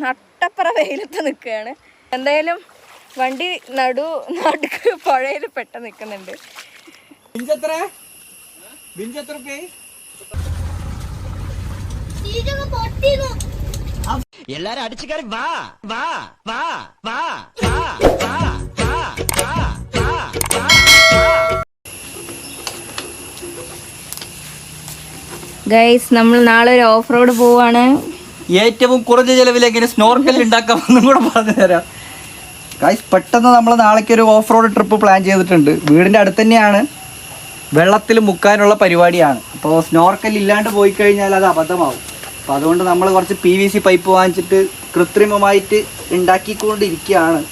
നട്ടപ്പുറ വെയിലത്ത് നിൽക്കുകയാണ് എന്തായാലും വണ്ടി നടു നടുക്ക് പുഴയിൽ പെട്ട നിൽക്കുന്നുണ്ട് ബിഞ്ചെത്ര ബിഞ്ചെത്ര പേ എല്ലാരും അടിച്ചു കയറി വാ വാ വാ വാ വാ വാ വാ വാ വാ വാ ഗൈസ് നമ്മൾ നാളെ ഒരു ഓഫ് റോഡ് പോവാണ് ഏറ്റവും കുറഞ്ഞ ചെലവിൽ എങ്ങനെ സ്നോർക്കൽ ഉണ്ടാക്കാമെന്നും കൂടെ പറഞ്ഞു തരാം. ഗൈസ് പെട്ടെന്ന് നമ്മൾ നാളേക്ക് ഒരു ഓഫ് റോഡ് ട്രിപ്പ് പ്ലാൻ ചെയ്തിട്ടുണ്ട്. വീടിന്റെ അടുത്ത് തന്നെയാണ്. വെള്ളത്തിൽ മുക്കാനുള്ള പരിപാടിയാണ്. അപ്പോൾ സ്നോർക്കൽ ഇല്ലാണ്ട് പോയി കഴിഞ്ഞാൽ അത് അബദ്ധമാവും. അപ്പോൾ അതുകൊണ്ട് നമ്മൾ കുറച്ച് പി വി സി പൈപ്പ് വാങ്ങിച്ചിട്ട് കൃത്രിമമായിട്ട് ഉണ്ടാക്കിക്കൊണ്ടിരിക്കുകയാണ്.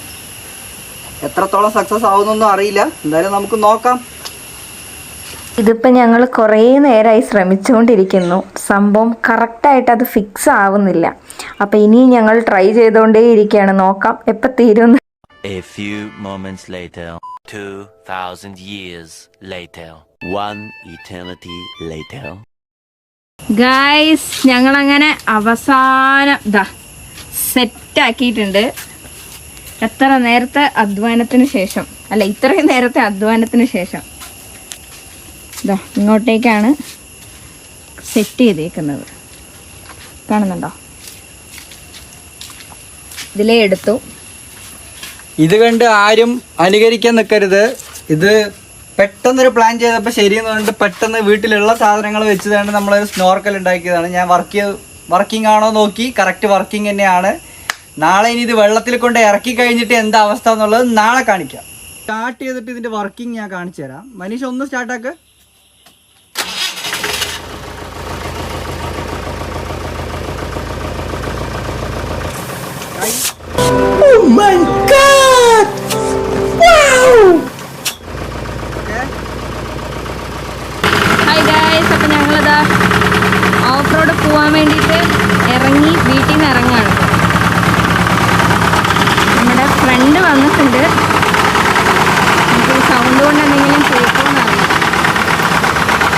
എത്രത്തോളം സക്സസ് ആവുന്നൊന്നും അറിയില്ല. എന്തായാലും നമുക്ക് നോക്കാം. ഇതിപ്പോൾ ഞങ്ങൾ കുറേ നേരമായി ശ്രമിച്ചുകൊണ്ടിരിക്കുന്നു സംഭവം കറക്റ്റായിട്ട് അത് ഫിക്സ് ആവുന്നില്ല. അപ്പോൾ ഇനിയും ഞങ്ങൾ ട്രൈ ചെയ്തുകൊണ്ടേ ഇരിക്കുകയാണ് നോക്കാം എപ്പോൾ തീരുമെന്ന് A few moments later, 2,000 years later, one eternity later. Guys ഞങ്ങളങ്ങനെ അവസാനം സെറ്റ് ആക്കിയിട്ടുണ്ട്. എത്ര നേരത്തെ അധ്വാനത്തിന് ശേഷം? അല്ല ഇത്രയും നേരത്തെ അധ്വാനത്തിന് ശേഷം. ഇതാ ഇങ്ങോട്ടേക്കാണ് സെറ്റ് ചെയ്തേക്കുന്നത്. കാണുന്നുണ്ടോ? ഇതിലേ എടുത്തു. ഇത് കണ്ട് ആരും അനുകരിക്കാൻ നിൽക്കരുത് ഇത് പെട്ടെന്നൊരു പ്ലാൻ ചെയ്തപ്പോൾ ശരിയെന്ന് പറഞ്ഞിട്ട് പെട്ടെന്ന് വീട്ടിലുള്ള സാധനങ്ങൾ വെച്ചതാണ് നമ്മളൊരു സ്നോർക്കൽ ഉണ്ടാക്കിയതാണ്. ഞാൻ വർക്ക് വർക്കിംഗ് ആണോ നോക്കി കറക്റ്റ് വർക്കിംഗ് തന്നെയാണ്. നാളെ ഇനി ഇത് വെള്ളത്തിൽ കൊണ്ട് ഇറക്കി കഴിഞ്ഞിട്ട് എന്താ അവസ്ഥ എന്നുള്ളത് നാളെ കാണിക്കാം. സ്റ്റാർട്ട് ചെയ്തിട്ട് ഇതിന്റെ വർക്കിംഗ് ഞാൻ കാണിച്ചു തരാം മനീഷ് ഒന്ന് സ്റ്റാർട്ടാക്ക് ഹായ് ഗായ്സ് അപ്പം ഞങ്ങളിതാ ഓഫ് റോഡ് പോകാൻ വേണ്ടിയിട്ട് ഇറങ്ങി വീട്ടിൽ നിന്ന് ഇറങ്ങാണ് നമ്മുടെ ഫ്രണ്ട് വന്നിട്ടുണ്ട്. നമുക്ക് സൗണ്ട് കൊണ്ട് എന്തെങ്കിലും കേൾക്കുമെന്നറിയില്ല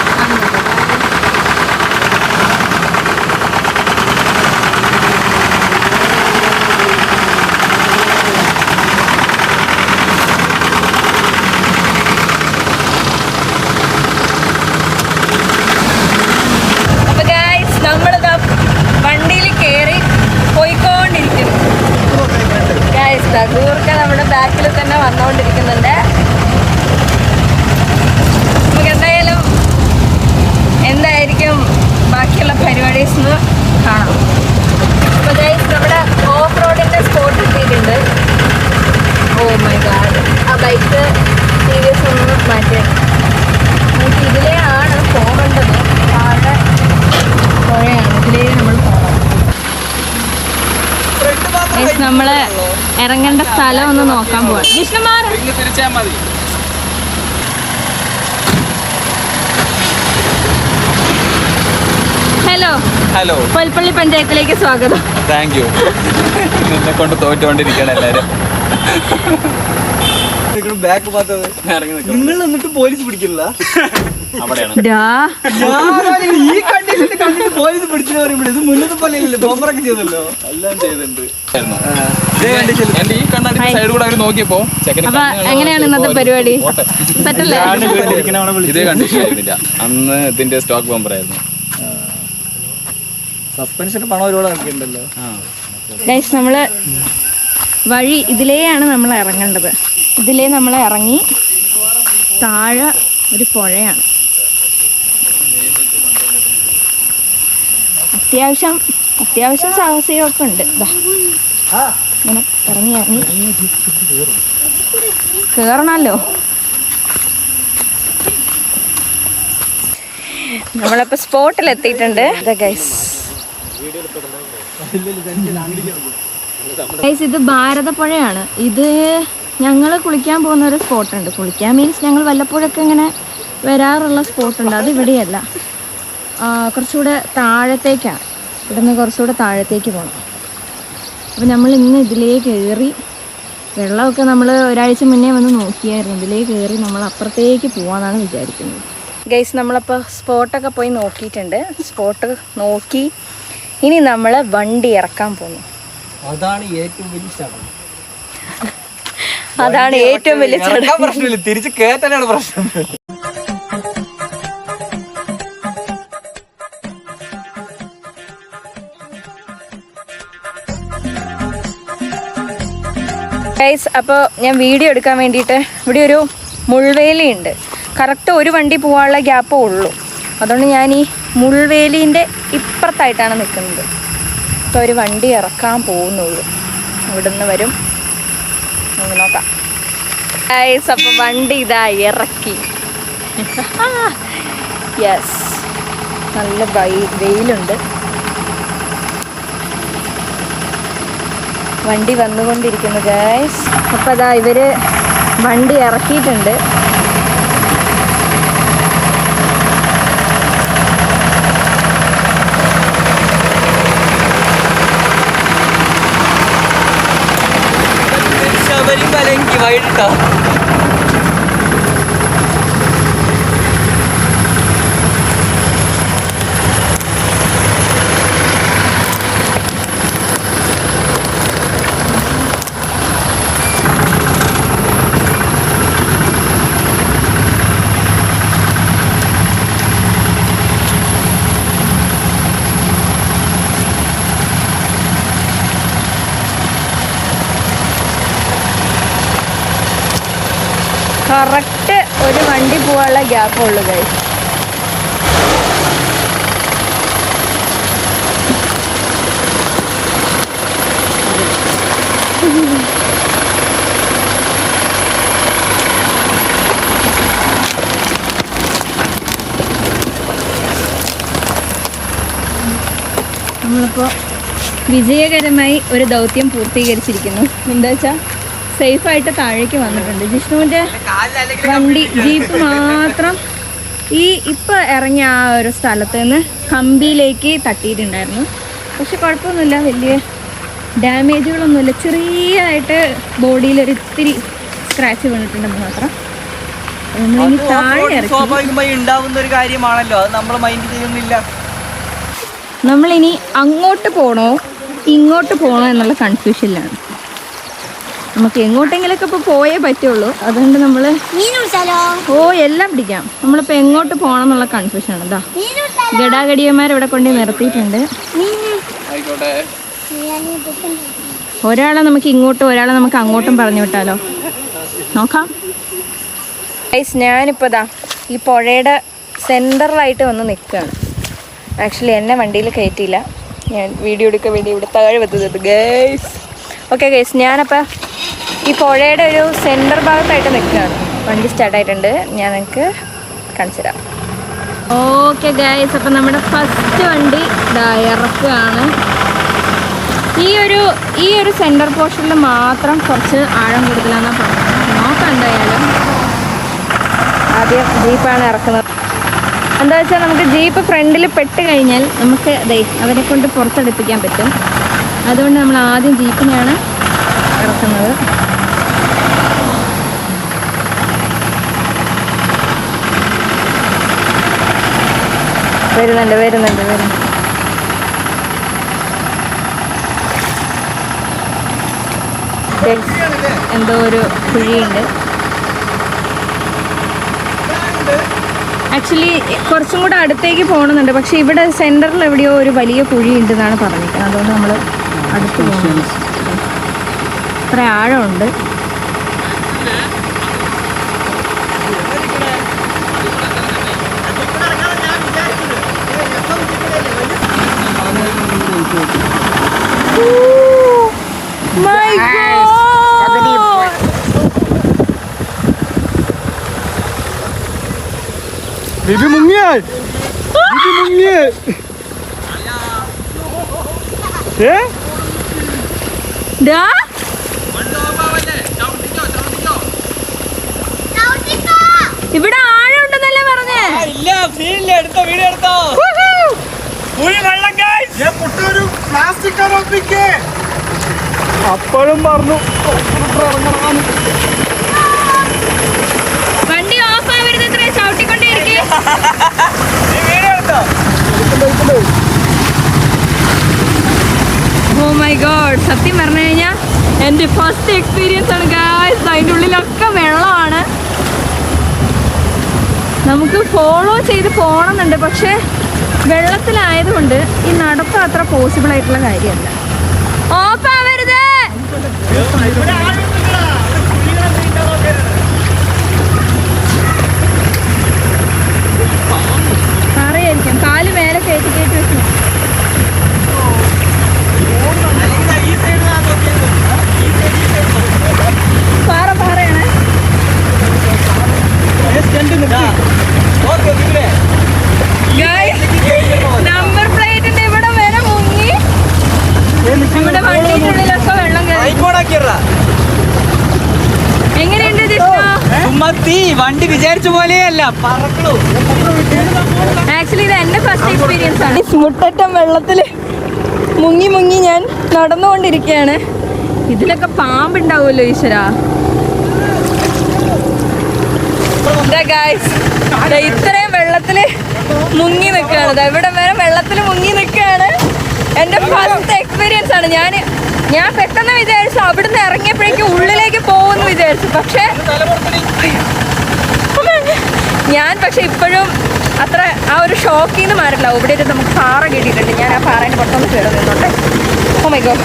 കാണുന്നുണ്ടോ? അപ്പൊ ഗായ്സ് നമ്മളിതാ വണ്ടിയിൽ കയറി പോയിക്കൊണ്ടിരിക്കുന്നു ഗായ്സ് ഗൂർക്ക നമ്മുടെ ബാക്കിൽ തന്നെ വന്നുകൊണ്ടിരിക്കുന്നുണ്ട് നമുക്ക് എന്തായാലും എന്തായിരിക്കും ബാക്കിയുള്ള പരിപാടീസ് എന്ന് കാണാം അപ്പൊ ഗായ്സ് നമ്മുടെ ഓഫ് റോഡിന്റെ സ്പോട്ട് എത്തിയിട്ടുണ്ട് ഓ മൈ ഗാഡ് ആ ബൈക്ക് സീരിയസ് ഒന്ന് മാറ്റി നമുക്ക് ഇതിലേ ആണ് പോകേണ്ടത് താഴെ പുഴയാണ് ഇതിലേ നമ്മൾ പോകണം Guys, നമ്മൾ ഇറങ്ങേണ്ട സ്ഥലം ഒന്ന് നോക്കാൻ പോവാ ജിഷ്ണുമാർ തിരിച്ചാൽ മതി ഹലോ. പൊൽപ്പള്ളി പഞ്ചായത്തിലേക്ക് സ്വാഗതം. താങ്ക് യു നിന്നെ കൊണ്ട് തോറ്റുകൊണ്ടിരിക്കണം എല്ലാരും. ബാക്ക് നിങ്ങൾ പോലീസ് അവിടെയാണ്. ഈ കണ്ടിട്ട് പോലീസ് ഇത് ബോംബറൊക്കെ ചെയ്തല്ലോ. ചെയ്തിട്ടുണ്ട്. ഈ സൈഡ് കൂടെ എങ്ങനെയാണ് ഇന്നത്തെ പരിപാടി? അന്ന് ഇതിന്റെ സ്റ്റോക്ക് ബോംബർ ആയിരുന്നു. സസ്പെൻഷന് പണം ഒരുപാട് ഇറക്കിയിട്ടുണ്ടല്ലോ ഗൈസ് നമ്മൾ വഴി ഇതിലേയാണ് നമ്മൾ ഇറങ്ങേണ്ടത്. ഇതിലേ നമ്മൾ ഇറങ്ങി താഴെ ഒരു പുഴയാണ്. അത്യാവശ്യം അത്യാവശ്യം സാഹസികമൊക്കെ ഉണ്ട്. ഇങ്ങനെ ഇറങ്ങി ഇറങ്ങി. കേറണല്ലോ. നമ്മളപ്പോ സ്പോട്ടിൽ എത്തിയിട്ടുണ്ട് ഗൈസ് ഇത് ഭാരതപ്പുഴയാണ്. ഇത് ഞങ്ങൾ കുളിക്കാൻ പോകുന്ന ഒരു സ്പോട്ടുണ്ട്. കുളിക്കാൻ മീൻസ് ഞങ്ങൾ വല്ലപ്പോഴൊക്കെ ഇങ്ങനെ വരാറുള്ള സ്പോട്ടുണ്ട്. അത് ഇവിടെയല്ല. കുറച്ചുകൂടെ താഴത്തേക്കാണ്. ഇവിടുന്ന് കുറച്ചുകൂടെ താഴത്തേക്ക് പോകണം അപ്പോൾ നമ്മൾ ഇന്ന് ഇതിലേ കയറി വെള്ളമൊക്കെ നമ്മൾ ഒരാഴ്ച മുന്നേ വന്ന് നോക്കിയായിരുന്നു. ഇതിലേ കയറി നമ്മൾ അപ്പുറത്തേക്ക് പോകാമെന്നാണ് വിചാരിക്കുന്നത്. ഗൈസ് നമ്മളപ്പോൾ സ്പോട്ടൊക്കെ പോയി നോക്കിയിട്ടുണ്ട്. സ്പോട്ട് നോക്കി ഇനി നമ്മൾ വണ്ടി ഇറക്കാൻ പോകുന്നു അതാണ് ഏറ്റവും വലിയ ചടങ്ങ്. അതാണ് ഏറ്റവും വലിയ ചടങ്ങ്. പ്രശ്നമില്ല. തിരിച്ച് കേട്ടാണ് പ്രശ്നം. ഗൈസ് അപ്പോൾ ഞാൻ വീഡിയോ എടുക്കാൻ വേണ്ടിയിട്ട് ഇവിടെ ഒരു മുൾവേലി ഉണ്ട് കറക്റ്റ് ഒരു വണ്ടി പോകാനുള്ള ഗ്യാപ്പേ ഉള്ളൂ. അതുകൊണ്ട് ഞാൻ ഈ മുൾവേലിന്റെ ഇപ്പുറത്തായിട്ടാണ് നിൽക്കുന്നത്. ഇപ്പോൾ ഒരു വണ്ടി ഇറക്കാൻ പോകുന്നുള്ളൂ. ഇവിടുന്ന് വരും. നമുക്ക് നോക്കാം. ഗൈസ് അപ്പം വണ്ടി ഇതാ ഇറക്കി. യെസ് നല്ല വെയിലുണ്ട്. വണ്ടി വന്നുകൊണ്ടിരിക്കുന്നു ഗൈസ് അപ്പം അതാ ഇവർ വണ്ടി ഇറക്കിയിട്ടുണ്ട്. 入れた。ഗ്യാപ്പ് ഗൈസ് നമ്മളിപ്പോൾ വിജയകരമായി ഒരു ദൗത്യം പൂർത്തീകരിച്ചിരിക്കുന്നു. എന്താ വെച്ചാൽ സേഫായിട്ട് താഴേക്ക് വന്നിട്ടുണ്ട്. ജിഷ്ണുവിന്റെ വണ്ടി ജീപ്പ് മാത്രം ഈ ഇപ്പോൾ ഇറങ്ങിയ ആ ഒരു സ്ഥലത്ത് നിന്ന് കമ്പിയിലേക്ക് തട്ടിയിട്ടുണ്ടായിരുന്നു. പക്ഷെ കുഴപ്പമൊന്നുമില്ല. വലിയ ഡാമേജുകളൊന്നുമില്ല. ചെറിയ ആയിട്ട് ബോഡിയിൽ ഒരു ഇത്തിരി സ്ക്രാച്ച് വീണിട്ടുണ്ടെന്ന് മാത്രം. സ്വാഭാവികമായി ഉണ്ടാവുന്ന ഒരു കാര്യമാണല്ലോ. അത് നമ്മൾ മൈൻഡ് ചെയ്യുന്നില്ല. നമ്മളിനി അങ്ങോട്ട് പോണോ ഇങ്ങോട്ട് പോണോ എന്നുള്ള കൺഫ്യൂഷനിലാണ് നമുക്ക് എങ്ങോട്ടെങ്കിലൊക്കെ ഇപ്പോൾ പോയേ പറ്റുള്ളൂ. അതുകൊണ്ട് നമ്മൾ ഓ എല്ലാം പിടിക്കാം. നമ്മളിപ്പോൾ എങ്ങോട്ട് പോകണം എന്നുള്ള കൺഫ്യൂഷനാണ് ഇതാ ഗടാഗടിയന്മാർ ഇവിടെ കൊണ്ട് നിർത്തിയിട്ടുണ്ട്. ഒരാളെ നമുക്ക് ഇങ്ങോട്ടും ഒരാളെ നമുക്ക് അങ്ങോട്ടും പറഞ്ഞു വിട്ടാലോ? നോക്കാം. ഗൈസ് ഞാനിപ്പോൾ ദാ ഈ പുഴയുടെ സെന്ററിലായിട്ട് വന്ന് നിൽക്കുകയാണ് ആക്ച്വലി എന്നെ വണ്ടിയിൽ കയറ്റിയില്ല. ഞാൻ വീഡിയോ എടുക്കാൻ വേണ്ടി ഇവിടെ താഴെ വെത്തത് ഗൈസ് ഓക്കെ ഗൈസ് ഞാനപ്പോൾ ഈ പുഴയുടെ ഒരു സെന്റർ ഭാഗത്തായിട്ട് നിൽക്കുകയാണ്. വണ്ടി സ്റ്റാർട്ടായിട്ടുണ്ട് ഞാൻ നിങ്ങൾക്ക് കാണിച്ചു തരാം. ഓക്കെ ഗൈസ് അപ്പം നമ്മുടെ ഫസ്റ്റ് വണ്ടി ഇറക്കുകയാണ്. ഈ ഒരു ഈ ഒരു സെന്റർ പോർഷനിൽ മാത്രം കുറച്ച് ആഴം കൂടുതലാണെന്നാണ് പറഞ്ഞത്. നോക്കാം എന്തായാലും. ആദ്യം ജീപ്പാണ് ഇറക്കുന്നത്. എന്താ വെച്ചാൽ നമുക്ക് ജീപ്പ് ഫ്രണ്ടിൽ പെട്ട് കഴിഞ്ഞാൽ നമുക്ക് അവരെ കൊണ്ട് പുറത്തെടുപ്പിക്കാൻ പറ്റും. അതുകൊണ്ട് നമ്മൾ ആദ്യം ജീപ്പിനെയാണ് ഇറക്കുന്നത് വരുന്നുണ്ട് വരുന്നുണ്ട് Guys, എന്തോ ഒരു കുഴിയുണ്ട്. ആക്ച്വലി കുറച്ചും കൂടെ അടുത്തേക്ക് പോകണമെന്നുണ്ട്. പക്ഷെ ഇവിടെ സെന്ററിൽ എവിടെയോ ഒരു വലിയ കുഴി ഉണ്ടെന്നാണ് പറഞ്ഞിരിക്കുന്നത്. അതുകൊണ്ട് നമ്മൾ അടുത്ത് പോകുന്നു ഇത്ര ആഴമുണ്ട്. My God! ബിബി മുങ്ങിയേ? ബിബി മുങ്ങിയേ? ഏ ദാ. ഇവിടെ ആഴം ഉണ്ടെന്നല്ലേ പറഞ്ഞേ ഇല്ല സീനില്ല എടുത്തോ വീഡിയോ എടുത്തോ. അപ്പോഴും പറഞ്ഞു വണ്ടി ഓഫ് ആവരുത് ഇത്ര ചവിട്ടിക്കൊണ്ടേയിരിക്കേ. നീ വീഡിയോ എടുത്തോ. ഓ മൈ മൈ ഗോഡ് സത്യം പറഞ്ഞു കഴിഞ്ഞാൽ എന്റെ ഫസ്റ്റ് എക്സ്പീരിയൻസ് ആണ് ഗായ്സ് അതിന്റെ ഉള്ളിലൊക്കെ നമുക്ക് ഫോളോ ചെയ്ത് പോകണമെന്നുണ്ട്. പക്ഷേ വെള്ളത്തിലായതുകൊണ്ട് ഈ നടത്തം അത്ര പോസിബിൾ ആയിട്ടുള്ള കാര്യമല്ല. ഓപ്പാവരുത് നമ്പർ പ്ലേറ്റിന്റെ ഇവിടെ വരെ മുങ്ങി. നമ്മുടെ വെള്ളം എങ്ങനെയുണ്ട് വണ്ടി വിചാരിച്ച പോലെയല്ല പറക്കണു. ആക്ച്വലി ഇത് എന്റെ ഫസ്റ്റ് എക്സ്പീരിയൻസ് ആണ്. മുട്ടറ്റം വെള്ളത്തിൽ മുങ്ങി മുങ്ങി ഞാൻ നടന്നുകൊണ്ടിരിക്കുകയാണ്. ഇതിലൊക്കെ പാമ്പുണ്ടാവുമല്ലോ ഈശ്വര. ഇത്രയും വെള്ളത്തിൽ മുങ്ങി നിൽക്കുകയാണ് ദാ ഇവിടെ വരെ വെള്ളത്തിൽ മുങ്ങി നിൽക്കുകയാണ് എന്റെ ഫസ്റ്റ് എക്സ്പീരിയൻസ് ആണ്. ഞാൻ ഞാൻ പെട്ടെന്ന് വിചാരിച്ചു അവിടുന്ന് ഇറങ്ങിയപ്പോഴേക്കും ഉള്ളിലേക്ക് പോകുമെന്ന് വിചാരിച്ചു. പക്ഷേ ഞാൻ പക്ഷെ ഇപ്പോഴും അത്ര ആ ഒരു ഷോക്കിൽ നിന്ന് മാറില്ല. ഇവിടെ നമുക്ക് പാറ കിട്ടിയിട്ടുണ്ട്. ഞാൻ ആ പാറേന്റെ പുറത്തൊന്ന് കയറുന്നുണ്ട് ഓ മൈ ഗോഡ്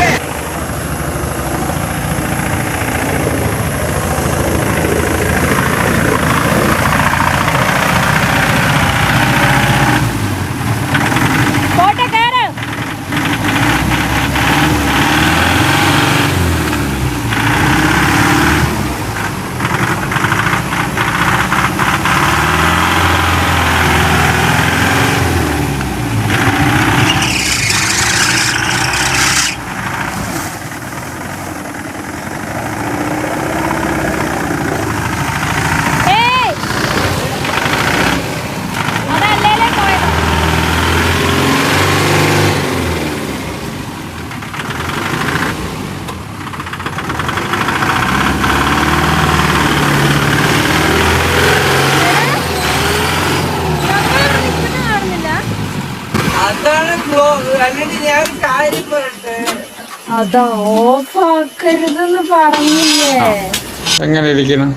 പോട്ടെ കയറ് ഏയ് അതല്ലേലേ പോയത് നമ്മളിവിടെ നിൽക്കുന്ന കാണുന്നില്ല അതാണ് ബ്ലോ അല്ലെങ്കിൽ ഞാൻ കാര്യം പറയട്ടെ അതാ ഓഫാക്കരുതെന്ന് പറഞ്ഞില്ലേ? എങ്ങനെ ഇരിക്കണം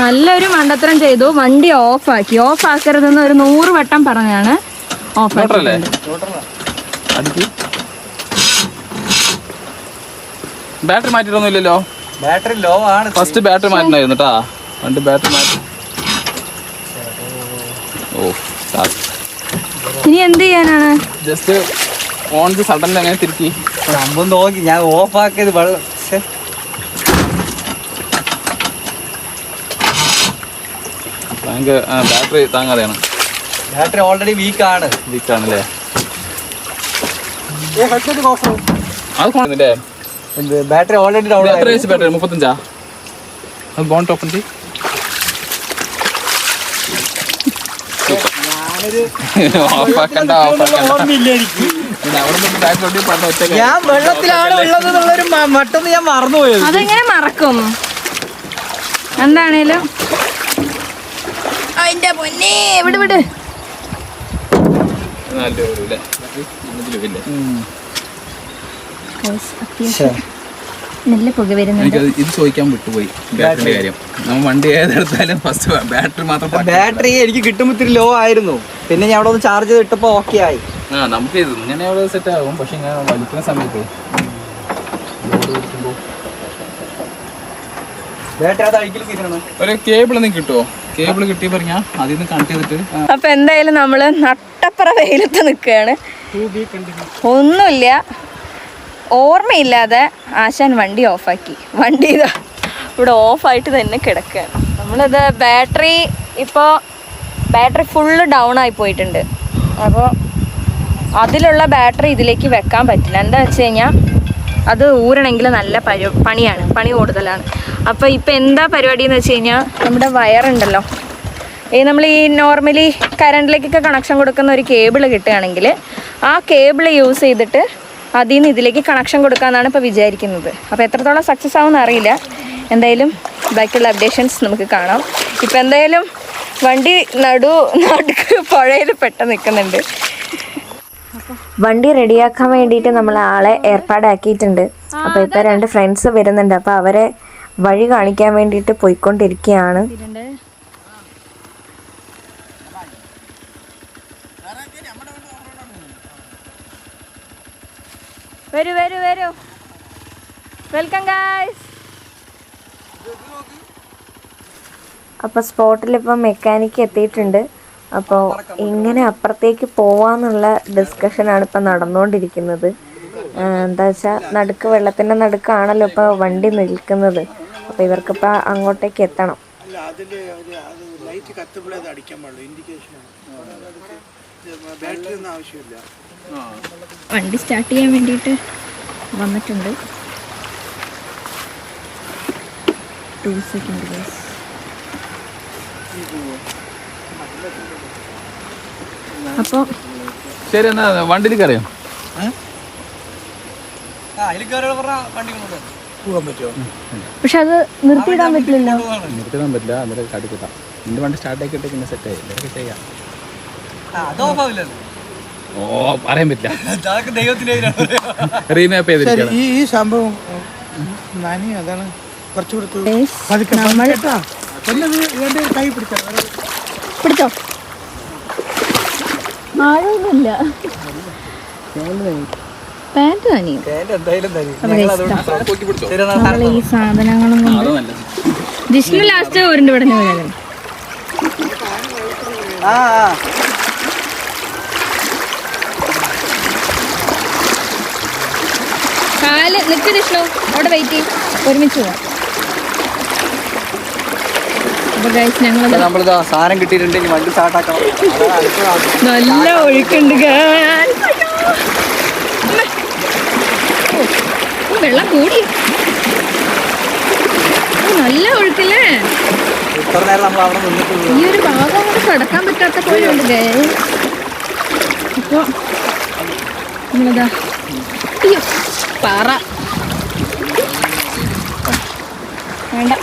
നല്ലൊരു മണ്ടത്തരം ചെയ്തു. വണ്ടി ഓഫാക്കി ഓഫ് ആക്കരുതെന്ന് ഒരു നൂറ് വട്ടം പറഞ്ഞാണ് ഓഫ് മോട്ടറല്ലേ അടിക്ക്. ബാറ്ററി മാറ്റിട്ടൊന്നുമില്ലല്ലോ ബാറ്ററി ലോ ആണ്. ഫസ്റ്റ് ബാറ്ററി മാറ്റണമായിരുന്നു കേട്ടാ വണ്ടി ബാറ്ററി മാറ്റി. ഓ. ഇനി എന്ത് ചെയ്യാനാണ്? ജസ്റ്റ് ഓൺ സഡനിൽ അങ്ങനെ തിരുത്തി. സംഭവം നോക്കി. ഞാൻ ഓഫാക്കിയത് വെള്ളം. ഭയങ്കര ബാറ്ററി താങ്ങാതെയാണ്. ബാറ്ററി ഓൾറെഡി വീക്ക് ആണ്. വീക്കാണല്ലേ അത് കൊണ്ടില്ലേ എന്ത് ബാറ്ററി ഓൾറെഡി ഡൗൺ എത്ര വയസ്സ് ബാറ്ററി മുപ്പത്തഞ്ചാ? അത് ബോൺ ടോപ്പൻ ചെയ് ഓഫാക്കണ്ട ഓഫാക്കണ്ട ഞാൻ വെള്ളത്തിലാണ് ഉള്ളത് എന്നുള്ളൊരു മട്ടൊന്ന് ഞാൻ മറന്നുപോയത്. അതെങ്ങനെ മറക്കും? എന്താണേലും. അതിന്റെ പൊന്നേ വിട് വിട്. നല്ല പുക വരുന്നുണ്ട്. ഇത് ചോദിക്കാൻ വിട്ടുപോയി. ബാറ്ററിന്റെ കാര്യം. നമ്മൾ വണ്ടി ഏതെടുത്താലും ഫസ്റ്റ് ബാറ്ററി മാത്രം ബാറ്ററി എനിക്ക് കിട്ടുമ്പോൾ ഇത്തിരി ലോ ആയിരുന്നു. പിന്നെ ഞാൻ അവിടെ ഒന്ന് ചാർജ് ചെയ്ത് ഇട്ടപ്പോൾ ഓക്കെ ആയി. ആ നമുക്ക് ഇങ്ങനെ അവിടെ സെറ്റ് ആകും. പക്ഷെ ഇങ്ങനെ വലിക്കുന്ന സമയത്ത്. ഒരു കേബിൾ നിങ്ങൾക്ക് കിട്ടുമോ കേബിൾ കിട്ടി പറഞ്ഞാൽ അതിൽ നിന്ന് കണക്ട് ചെയ്തിട്ട് അപ്പൊ എന്തായാലും നമ്മൾ നട്ടപ്പുറ വെയിലത്ത് നിൽക്കുകയാണ് ഒന്നുമില്ല. ഓർമ്മയില്ലാതെ ആശാൻ വണ്ടി ഓഫാക്കി. വണ്ടി ഇതാ ഇവിടെ ഓഫായിട്ട് തന്നെ കിടക്കുകയാണ്. നമ്മളിത് ബാറ്ററി ഇപ്പോൾ ബാറ്ററി ഫുള്ള് ഡൗൺ ആയി പോയിട്ടുണ്ട്. അപ്പോൾ അതിലുള്ള ബാറ്ററി ഇതിലേക്ക് വെക്കാൻ പറ്റില്ല. എന്താ വെച്ച് കഴിഞ്ഞാൽ അത് ഊരണമെങ്കിൽ നല്ല പരി പണിയാണ്. പണി കൂടുതലാണ്. അപ്പോൾ ഇപ്പം എന്താ പരിപാടി എന്ന് വെച്ച് കഴിഞ്ഞാൽ നമ്മുടെ വയറുണ്ടല്ലോ. ഈ നമ്മൾ ഈ നോർമലി കറണ്ടിലേക്കൊക്കെ കണക്ഷൻ കൊടുക്കുന്ന ഒരു കേബിൾ കിട്ടുകയാണെങ്കിൽ ആ കേബിൾ യൂസ് ചെയ്തിട്ട് അതിൽ നിന്ന് ഇതിലേക്ക് കണക്ഷൻ കൊടുക്കാമെന്നാണ് ഇപ്പോൾ വിചാരിക്കുന്നത്. അപ്പോൾ എത്രത്തോളം സക്സസ് ആവുമെന്ന് അറിയില്ല. എന്തായാലും ബാക്കിയുള്ള അപ്ഡേഷൻസ് നമുക്ക് കാണാം. ഇപ്പം എന്തായാലും വണ്ടി നടു നടുക്ക് പുഴയിൽ പെട്ടെന്ന് നിൽക്കുന്നുണ്ട്. വണ്ടി റെഡിയാക്കാൻ വേണ്ടിയിട്ട് നമ്മൾ ആളെ ഏർപ്പാടാക്കിയിട്ടുണ്ട്. അപ്പോൾ ഇപ്പോൾ രണ്ട് ഫ്രണ്ട്സ് വരുന്നുണ്ട്. അപ്പോൾ അവരെ വഴി കാണിക്കാൻ വേണ്ടിയിട്ട് പോയിക്കൊണ്ടിരിക്കുകയാണ്. വരൂ വരൂ വരൂ. വെൽക്കം ഗായ്സ് അപ്പോൾ സ്പോട്ടിൽ ഇപ്പം മെക്കാനിക്ക് എത്തിയിട്ടുണ്ട്. അപ്പോൾ എങ്ങനെ അപ്പുറത്തേക്ക് പോവാന്നുള്ള ഡിസ്കഷനാണ് ഇപ്പം നടന്നുകൊണ്ടിരിക്കുന്നത് എന്താ വെച്ചാൽ നടുക്ക് വെള്ളത്തിന്റെ നടുക്കാണല്ലോ ഇപ്പോൾ വണ്ടി നിൽക്കുന്നത്. അപ്പോൾ ഇവർക്കിപ്പോൾ അങ്ങോട്ടേക്ക് എത്തണം. വണ്ടി സ്റ്റാർട്ട് ചെയ്യാൻ വേണ്ടിയിട്ട് വന്നിട്ടുണ്ട്. ടൂ സെക്കൻഡ് ഗൈസ് അപ്പോൾ ശരി എന്നാ വണ്ടിയിൽ കയറിയോ പക്ഷെ അത് നിർത്തിയിടാൻ പറ്റില്ലല്ലോ. നിർത്തിടാൻ പറ്റില്ല അന്നേരം കാട്ടിക്കൂട്ടാം നിന്റെ വണ്ടി സ്റ്റാർട്ട് ആക്കിയിട്ട് പിന്നെ സെറ്റ് ആയി ഇതൊക്കെ ചെയ്യാം. ഓ പറയാൻ പറ്റില്ല. റീമാപ്പ് ചെയ്തിരിക്കണം ഈ ഈ സംഭവം നാനി അതാണ് കുറച്ചുകൂടി പതുക്കെ പിടിച്ചാ? പാന്റ് തനിയും നമ്മൾ ഈ സാധനങ്ങളും കൊണ്ട് ജിഷ്ണു ലാസ്റ്റ് ഉരുണ്ട് ഇവിടെ കാൽ നിൽക്ക് ജിഷ്ണു. അവിടെ വെയിറ്റ് ചെയ്യും. ഒരുമിച്ച് പോവാം അപ്പൊ ഗൈസ് ഞങ്ങളത് അപ്പൊ നമ്മളിതാ സാധനം കിട്ടിയിട്ടുണ്ടെങ്കിൽ വണ്ടി സ്റ്റാർട്ടാക്കണം നല്ല ഒഴുക്കുണ്ട് വെള്ളം കൂടി. നല്ല ഒഴുക്കല്ലേ? ഈ ഒരു ഭാഗം കൊണ്ട് കടക്കാൻ പറ്റാത്ത പോലെയുണ്ട് ഉണ്ട് guys. അപ്പൊ നമ്മളതാ അയ്യോ പാറ. വേണ്ട.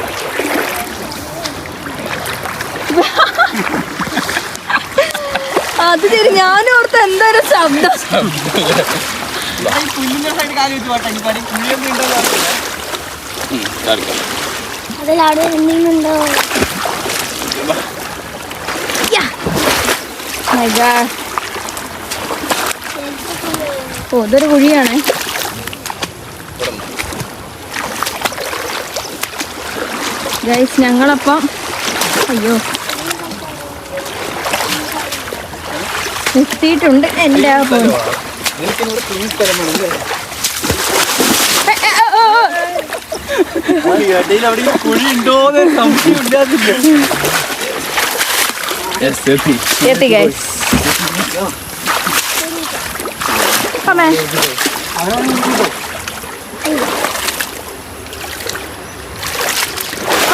അത് ശരി ഞാൻ ഓർത്ത് എന്തൊരു ശബ്ദം. അതിലവിടെ എന്തെങ്കിലുണ്ടോ. ഓ ഇതൊരു കുഴിയാണേ. ഗൈസ് ഞങ്ങളപ്പം അയ്യോ. എത്തിയിട്ടുണ്ട് എന്റെ ആ ഫോൺ. ഗൈസ് അമ്മേ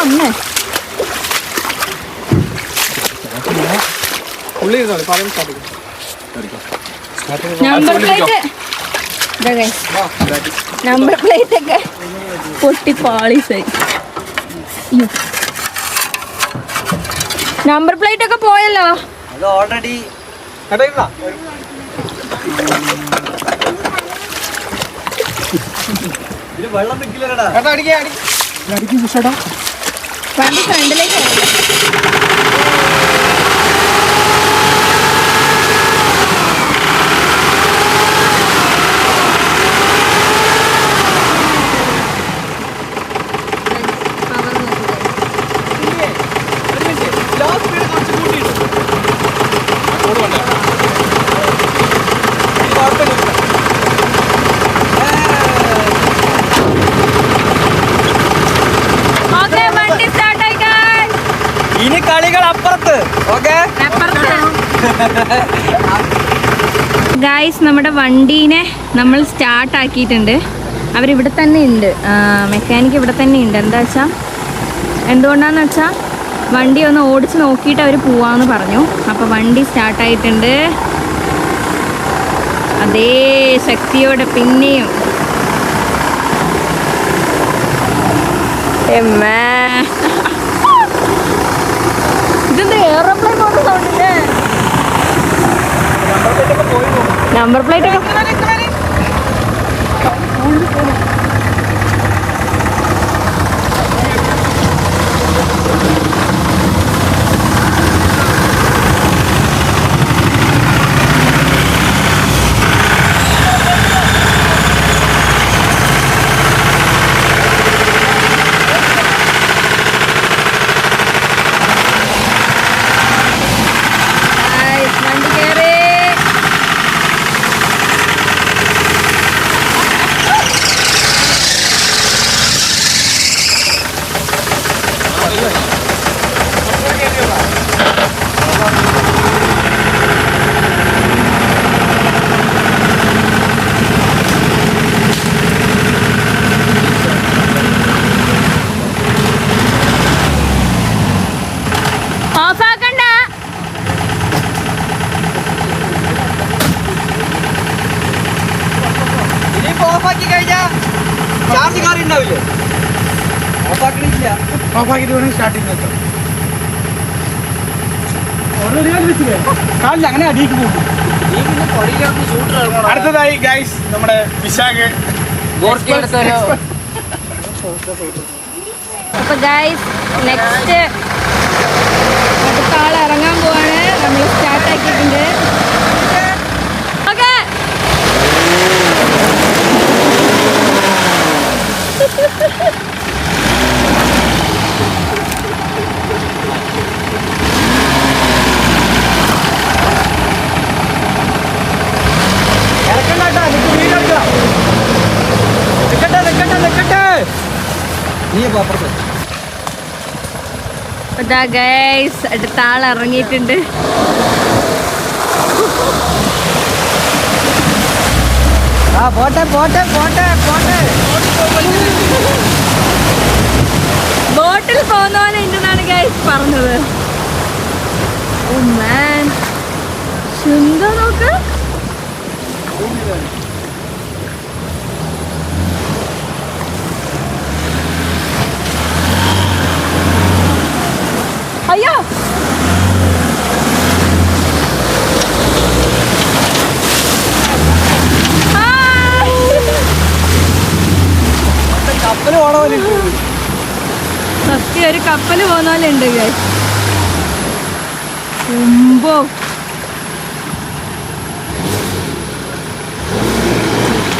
അമ്മേ പുള്ളി ഇരുന്നോളി പലരും സാധിക്കും നമ്പർ പ്ലേറ്റ് നമ്പർ പ്ലേറ്റ് ഒക്കെ പൊട്ടി പാളീസായി നമ്പർ പ്ലേറ്റ് ഒക്കെ പോയല്ലോ. അത് ഓൾറെഡി ഇത് വെള്ളം നിൽക്കില്ലടാ അടിക്കും വിഷടാ വണ്ടി ഫ്രണ്ടിലേക്ക് പോയി. Okay, വണ്ടി start ആയി guys. ഇനി കളികൾ അപ്പുറത്ത് ഓക്കെ? ഗായ്സ് നമ്മുടെ വണ്ടീനെ നമ്മൾ സ്റ്റാർട്ട് ആക്കിയിട്ടുണ്ട്. അവരിവിടെ തന്നെ ഉണ്ട്. മെക്കാനിക് ഇവിടെ തന്നെ ഉണ്ട്. എന്താ വെച്ചാൽ എന്തുകൊണ്ടാന്ന് വെച്ചാൽ വണ്ടി ഒന്ന് ഓടിച്ച് നോക്കിയിട്ട് അവർ പോവാന്ന് പറഞ്ഞു. അപ്പോൾ വണ്ടി സ്റ്റാർട്ടായിട്ടുണ്ട് അതേ ശക്തിയോടെ പിന്നെയും. എമ്മേ. ഇതെന്താ എയറോപ്ലെയിൻ പോലെ സൗണ്ടില്ലേ പോയി പോകും നമ്പർ പ്ലേറ്റ് ഒക്കെ Guys, വണ്ടി കേറി ഓഫാക്കണ്ട ഇനിയിപ്പോ ഓഫാക്കി കഴിഞ്ഞാ ചാർജ് കാറി ഉണ്ടാവില്ലേ ഓഫാക്കണില്ല ഓഫാക്കിട്ട് വേണമെങ്കിൽ സ്റ്റാർട്ടിങ് വെക്കാം കാണില്ല അങ്ങനെ അടിയിക്ക് പോകും. അടുത്തതായി ഗൈസ് നമ്മുടെ വിശാഖ്. അപ്പൊ ഗൈസ് നെക്സ്റ്റ് അടുത്ത ആൾ ഇറങ്ങാൻ പോവാണ്. നമ്മൾ സ്റ്റാർട്ട് ആക്കിയിട്ടുണ്ട് ഓക്കെ ഇറക്കണ്ട കേട്ടോ നിനക്ക് വീട് എടുക്കാം നിക്കട്ടെ നിക്കട്ടെ നിക്കട്ടെ നീ പോ അപ്പുറത്ത് ഇതാ ഗൈസ് അടുത്ത ആൾ ഇറങ്ങിയിട്ടുണ്ട്. ആ പോട്ടെ പോട്ടെ പോട്ടെ പോട്ടെ. ബോട്ടിൽ പോകുന്ന പോലെ ഉണ്ടെന്നാണ് ഗൈസ് പറഞ്ഞത് എന്താ നോക്ക്. അയ്യോ. കപ്പൽ പോണ സത്യം ഒരു കപ്പൽ പോകുന്ന പോലെ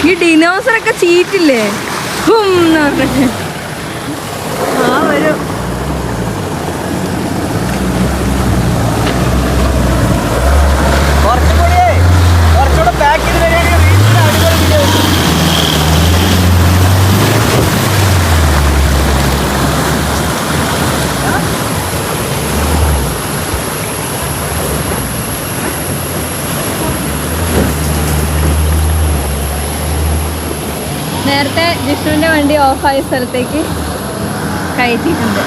ഈ ഡിനോസറൊക്കെ ചീറ്റില്ലേ? ഹും ആ ഒരു കുറച്ചും കൂടി കുറച്ചുകൂടെ പാക്ക് ചെയ്ത് വരികയാണെങ്കിൽ റീൽസിന് അടിപൊളി video കിട്ടും. നേരത്തെ ജിഷ്ണുവിന്റെ വണ്ടി ഓഫായ സ്ഥലത്തേക്ക് കയറ്റിയിട്ടുണ്ട്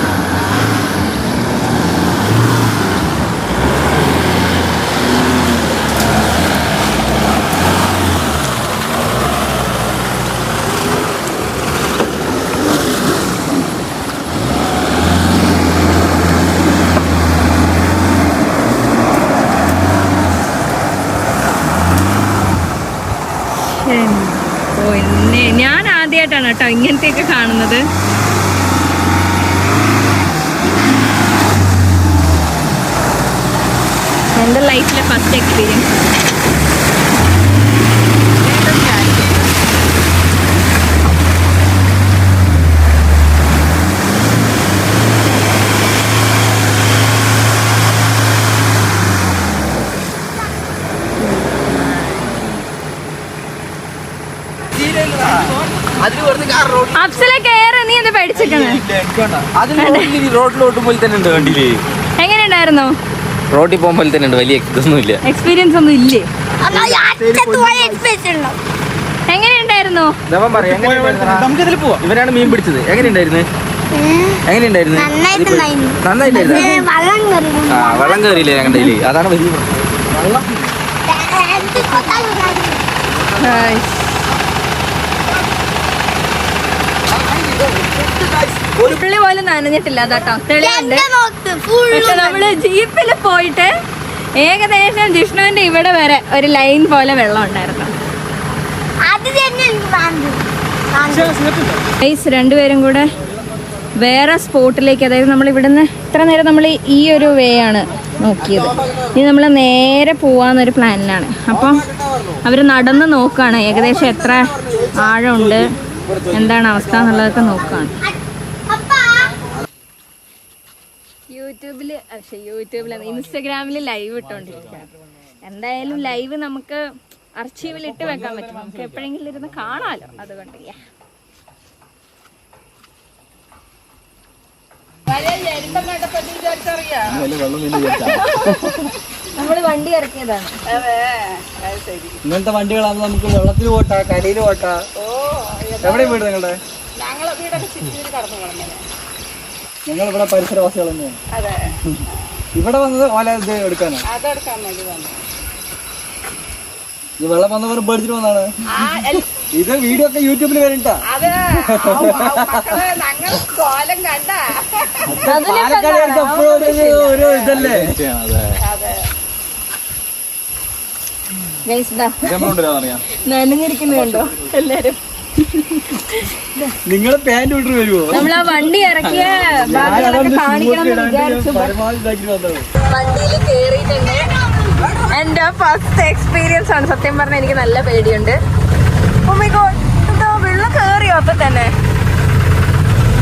ഓ എന്നെ ഞാൻ ആദ്യമായിട്ടാണ് കേട്ടോ ഇങ്ങനത്തെയൊക്കെ കാണുന്നത് എന്റെ ലൈഫിലെ ഫസ്റ്റ് എക്സ്പീരിയൻസ് അതിന് വെറുതെ കാർ റോഡിൽ അഫ്സലെ തന്നെ ഉണ്ട് വണ്ടിയിൽ എങ്ങനെയുണ്ടായിരുന്നു? റോഡിൽ പോകുമ്പോൾ തന്നെ ഉണ്ട്. വലിയ ഇതൊന്നുമില്ല. എക്സ്പീരിയൻസ് ഒന്നും ഇല്ലേ? എങ്ങനെയുണ്ടായിരുന്നു? നമുക്കിതിൽ പോവാം. ഇവരാണ് മീൻ പിടിച്ചത്. എങ്ങനെയുണ്ടായിരുന്നു? നന്നായിട്ടുണ്ടായിരുന്നു വള്ളം കയറി. ആ വെള്ളം കയറിയില്ലേ ഞങ്ങളുടെ അതാണ് വലിയ. പുള്ളി പോലും നനഞ്ഞിട്ടില്ല അതാട്ടോ തെളിയുണ്ട് നോക്ക് ഫുൾ പക്ഷെ നമ്മൾ ജീപ്പിൽ പോയിട്ട് ഏകദേശം ജിഷ്ണുവിന്റെ ഇവിടെ വരെ ഒരു ലൈൻ പോലെ വെള്ളം ഉണ്ടായിരുന്നു. ഗൈസ് രണ്ടുപേരും കൂടെ വേറെ സ്പോട്ടിലേക്ക് അതായത് നമ്മൾ ഇവിടുന്ന് ഇത്ര നേരം നമ്മൾ ഈ ഒരു വേ ആണ് നോക്കിയത്. ഇനി നമ്മൾ നേരെ പോവാന്നൊരു പ്ലാനിലാണ് അപ്പം അവർ നടന്ന് നോക്കുകയാണ് ഏകദേശം എത്ര ആഴമുണ്ട് എന്താണ് അവസ്ഥ എന്നുള്ളതൊക്കെ നോക്കുകയാണ് യൂട്യൂബിൽ പക്ഷേ യൂട്യൂബിൽ ഇൻസ്റ്റഗ്രാമിൽ ലൈവ് ഇട്ടുകൊണ്ടിരിക്കുകയാണ് എന്തായാലും ലൈവ് നമുക്ക് അർച്ചീവിൽ ഇട്ട് വെക്കാൻ പറ്റും. നമുക്ക് എപ്പോഴെങ്കിലും ഇരുന്ന് കാണാമല്ലോ അതുകൊണ്ട്. നമ്മൾ വണ്ടി ഇറക്കിയതാണ്. ഇങ്ങനത്തെ വണ്ടികളാണ് നമുക്ക് വെള്ളത്തിൽ പോട്ടാ കരയിൽ പോട്ടാ? എവിടെ വീട് നിങ്ങളുടെ ഞങ്ങൾ ഇവിടെ പരിസരവാസികൾ തന്നെയാണ്. ഇവിടെ വന്നത് ഓല ഇത് എടുക്കാനാണ് ഈ വെള്ളം വന്നവർ പേടിച്ചിട്ട് വന്നാണ് ഇത് വീഡിയോ ഒക്കെ യൂട്യൂബിൽ വരണ്ടാ. പാലക്കാട് ഒരു ഇതല്ലേ? കണ്ടോ എല്ലാരും? നിങ്ങൾ പാന്റ് ഇട്ട് വരുമോ നമ്മൾ ആ വണ്ടി ഇറക്കിയ വണ്ടിയിൽ കേറിയിട്ടുണ്ട്. എന്റെ ഫസ്റ്റ് എക്സ്പീരിയൻസ് ആണ്. സത്യം പറഞ്ഞ എനിക്ക് നല്ല പേടിയുണ്ട്. Oh എന്തോ വെള്ളം കേറിയോ അപ്പൊ തന്നെ?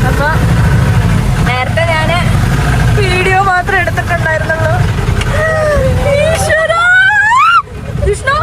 അപ്പൊ നേരത്തെ ഞാൻ വീഡിയോ മാത്രം എടുത്തിട്ടുണ്ടായിരുന്നുള്ളൂ. ഈശ്വര! വിഷ്ണു